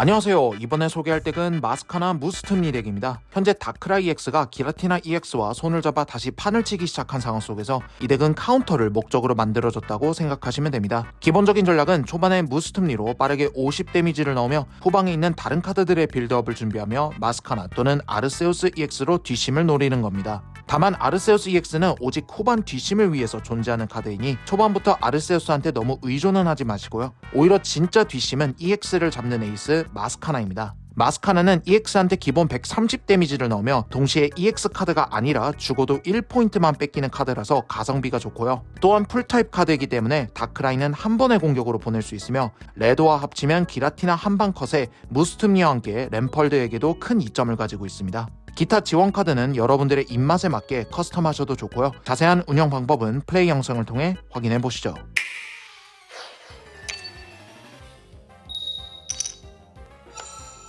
안녕하세요. 이번에 소개할 덱은 마스카나 무스트미 덱입니다. 현재 다크라이 EX가 기라티나 EX와 손을 잡아 다시 판을 치기 시작한 상황 속에서 이 덱은 카운터를 목적으로 만들어졌다고 생각하시면 됩니다. 기본적인 전략은 초반에 무스트미로 빠르게 50 데미지를 넣으며 후방에 있는 다른 카드들의 빌드업을 준비하며 마스카나 또는 아르세우스 EX로 뒷심을 노리는 겁니다. 다만 아르세우스 EX는 오직 후반 뒷심을 위해서 존재하는 카드이니 초반부터 아르세우스한테 너무 의존은 하지 마시고요. 오히려 진짜 뒷심은 EX를 잡는 에이스 마스카나입니다. 마스카나는 EX한테 기본 130 데미지를 넣으며 동시에 EX 카드가 아니라 죽어도 1포인트만 뺏기는 카드라서 가성비가 좋고요. 또한 풀타입 카드이기 때문에 다크라인은 한 번의 공격으로 보낼 수 있으며 레드와 합치면 기라티나 한방 컷에 무스트미와 함께 램펄드에게도 큰 이점을 가지고 있습니다. 기타 지원 카드는 여러분들의 입맛에 맞게 커스텀하셔도 좋고요. 자세한 운영 방법은 플레이 영상을 통해 확인해 보시죠.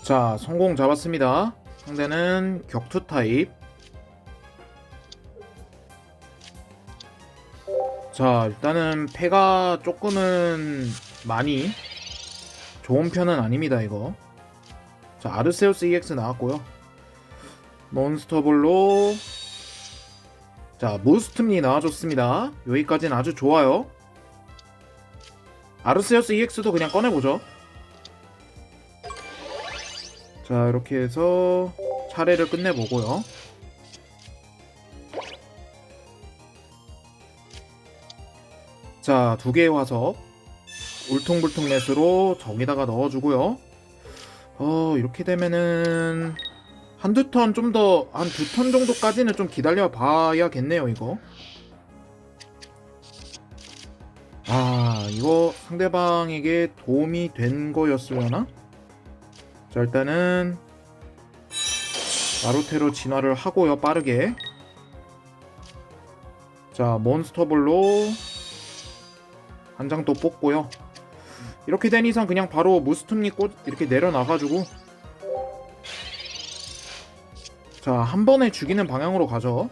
자, 성공 잡았습니다. 상대는 격투 타입. 자, 일단은 패가 조금은 많이 좋은 편은 아닙니다, 이거. 자, 아르세우스 EX 나왔고요. 몬스터볼로 자, 무스트미 나와줬습니다. 여기까지는 아주 좋아요. 아르세우스 EX도 그냥 꺼내보죠. 자 이렇게 해서 차례를 끝내보고요 자 두 개의 화석 울퉁불퉁 넷으로 저기다가 넣어주고요 어 이렇게 되면은 한두 턴 좀 더 한 두 턴 정도까지는 좀 기다려 봐야겠네요 이거. 아 이거 상대방에게 도움이 된 거였으려나? 자 일단은 나루테로 진화를 하고요 빠르게. 자 몬스터볼로 한 장 또 뽑고요. 이렇게 된 이상 그냥 바로 무스툼니 꽃 이렇게 내려놔가지고 자 한 번에 죽이는 방향으로 가죠.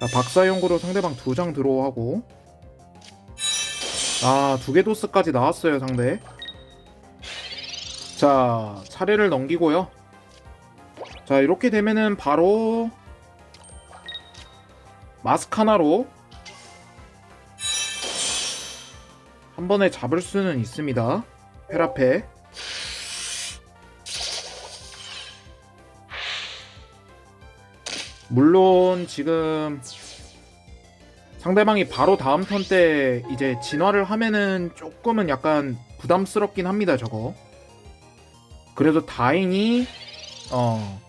자 박사용구로 상대방 두장 들어오고. 아 두 개 도스까지 나왔어요 상대. 자 차례를 넘기고요. 자 이렇게 되면은 바로 마스카나로 한 번에 잡을 수는 있습니다. 페라페 물론 지금 상대방이 바로 다음 턴 때 이제 진화를 하면은 조금은 약간 부담스럽긴 합니다 저거. 그래도 다행히 어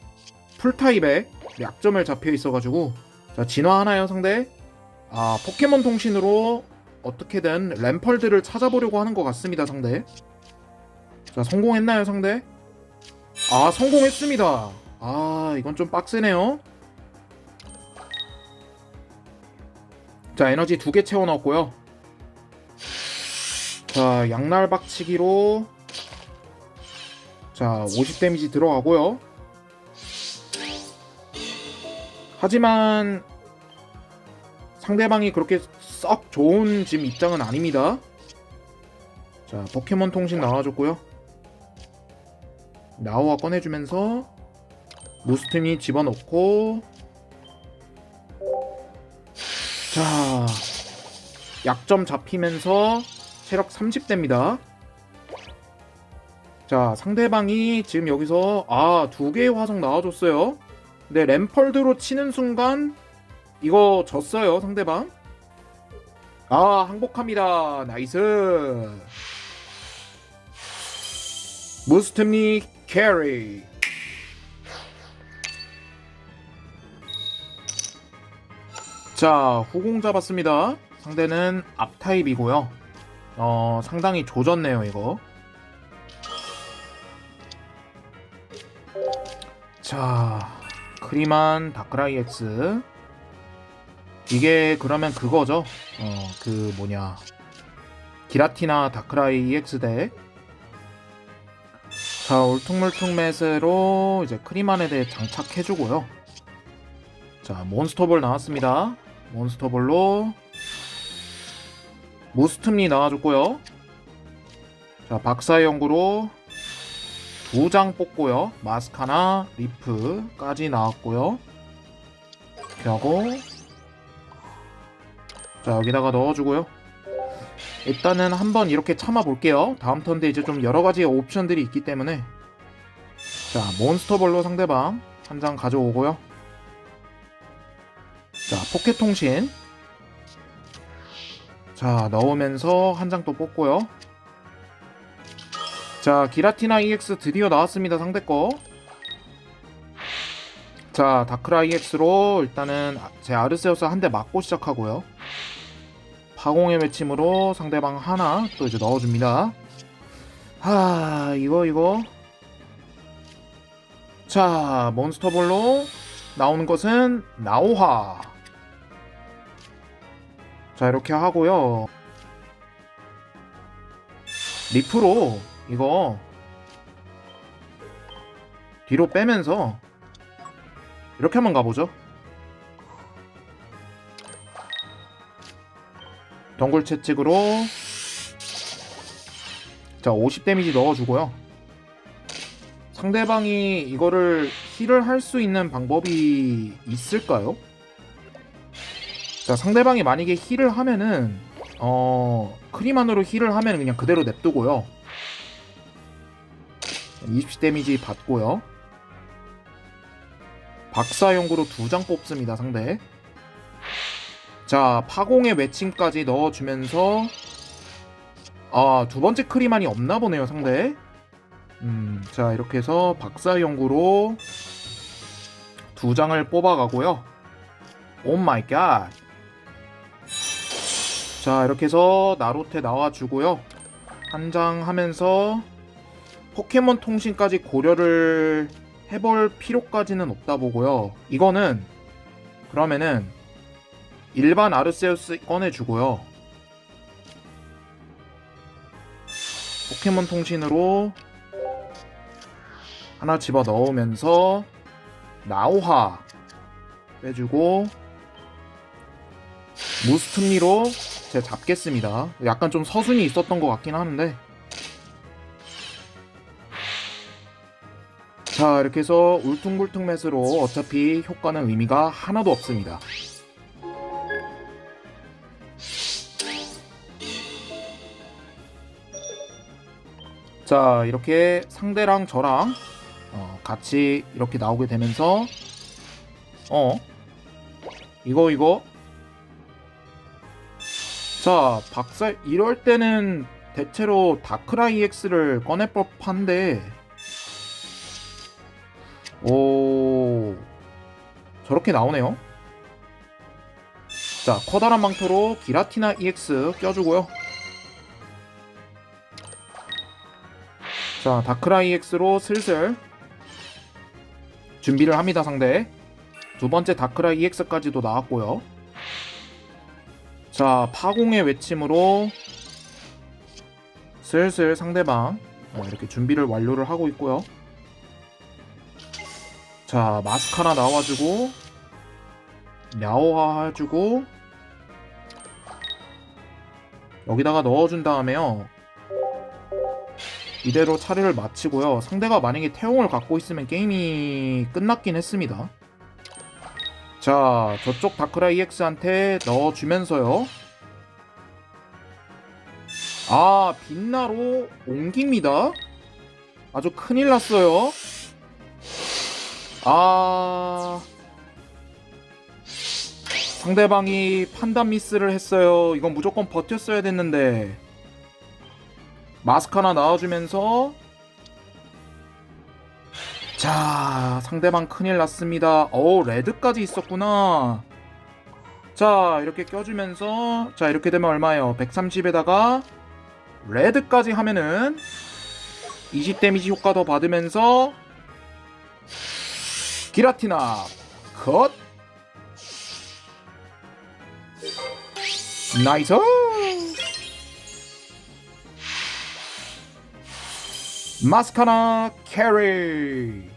풀타입에 약점을 잡혀 있어가지고. 자 진화 하나요 상대? 아 포켓몬 통신으로 어떻게든 램펄드를 찾아보려고 하는 것 같습니다 상대. 자 성공했나요 상대? 아 성공했습니다. 아 이건 좀 빡세네요 자 에너지 두 개 채워 넣었고요 자 양날 박치기로 자, 50 데미지 들어가고요. 하지만 상대방이 그렇게 썩 좋은 지금 입장은 아닙니다. 자, 포켓몬 통신 나와줬고요. 나우와 꺼내주면서 무스트니 집어넣고 자, 약점 잡히면서 체력 30대입니다. 자 상대방이 지금 여기서 아 두 개의 화성 나와줬어요. 근데 램펄드로 치는 순간 이거 졌어요 상대방. 아 항복합니다. 나이스. 무스트미 캐리 자 후공 잡았습니다. 상대는 앞타입이고요. 어 상당히 조졌네요 이거. 자 크리만 다크라이 X 이게 그러면 그거죠. 어 그 뭐냐. 기라티나 다크라이 EX 덱자 울퉁물퉁 매스로 이제 크리만에 대해 장착해주고요. 자 몬스터볼 나왔습니다 몬스터볼로 무스트미 나와줬고요 자 자, 박사의 연구로 두 장 뽑고요. 마스카나, 리프까지 나왔고요. 이렇게 하고 자, 여기다가 넣어주고요. 일단은 한번 이렇게 참아 볼게요. 다음 턴데 이제 좀 여러 가지 옵션들이 있기 때문에 자, 몬스터볼로 상대방 한 장 가져오고요. 자, 포켓 통신 자, 넣으면서 한 장 또 뽑고요. 자, 기라티나 EX 드디어 나왔습니다. 상대 거. 자, 다크라 EX로 일단은 제 아르세우스 한 대 맞고 시작하고요. 파공의 외침으로 상대방 하나 또 이제 넣어줍니다. 하, 이거 이거. 자, 몬스터볼로 나오는 것은 나오하. 자, 이렇게 하고요. 리프로 이거 뒤로 빼면서 이렇게 한번 가보죠. 덩굴 채찍으로 자, 50 데미지 넣어주고요. 상대방이 이거를 힐을 할 수 있는 방법이 있을까요? 자, 상대방이 만약에 힐을 하면은 어, 크리만으로 힐을 하면 그냥 그대로 냅두고요. 20 데미지 받고요. 박사용구로 두 장 뽑습니다, 상대. 자, 파공의 외침까지 넣어주면서 아, 두 번째 크리만이 없나 보네요, 상대. 음, 자, 이렇게 해서 박사용구로 두 장을 뽑아가고요. 오 마이 갓. 자, 이렇게 해서 나로테 나와주고요. 한 장 하면서 포켓몬 통신까지 고려를 해볼 필요까지는 없다 보고요. 이거는 그러면은 일반 아르세우스 꺼내주고요. 포켓몬 통신으로 하나 집어 넣으면서 나오하 빼주고 무스트미로 제가 잡겠습니다. 약간 좀 서순이 있었던 것 같긴 하는데 자 이렇게 해서 울퉁불퉁 맷으로 어차피 효과는 의미가 하나도 없습니다. 자 이렇게 상대랑 저랑 어, 같이 이렇게 나오게 되면서 어 이거 이거 자 박살 이럴 때는 대체로 다크라이 X를 꺼낼 법한데. 오 저렇게 나오네요. 자 커다란 망토로 기라티나 EX 껴주고요. 자 다크라이 X로 슬슬 준비를 합니다 상대. 두 번째 다크라이 EX까지도 나왔고요 자 파공의 외침으로 슬슬 상대방 어, 이렇게 준비를 완료를 하고 있고요. 자 마스카라 나와주고 야오하 해주고 여기다가 넣어준 다음에요. 이대로 차례를 마치고요. 상대가 만약에 태용을 갖고 있으면 게임이 끝났긴 했습니다 자 저쪽 다크라 EX한테 넣어주면서요. 아 빛나로 옮깁니다. 아주 큰일 났어요. 아. 상대방이 판단 미스를 했어요. 이건 무조건 버텼어야 됐는데. 마스크 하나 나와주면서 자 상대방 큰일 났습니다. 오 레드까지 있었구나. 자 이렇게 껴주면서 자 이렇게 되면 얼마예요? 130에다가 레드까지 하면은 20 데미지 효과 더 받으면서 기라티나 컷. 나이스! 마스카나 캐리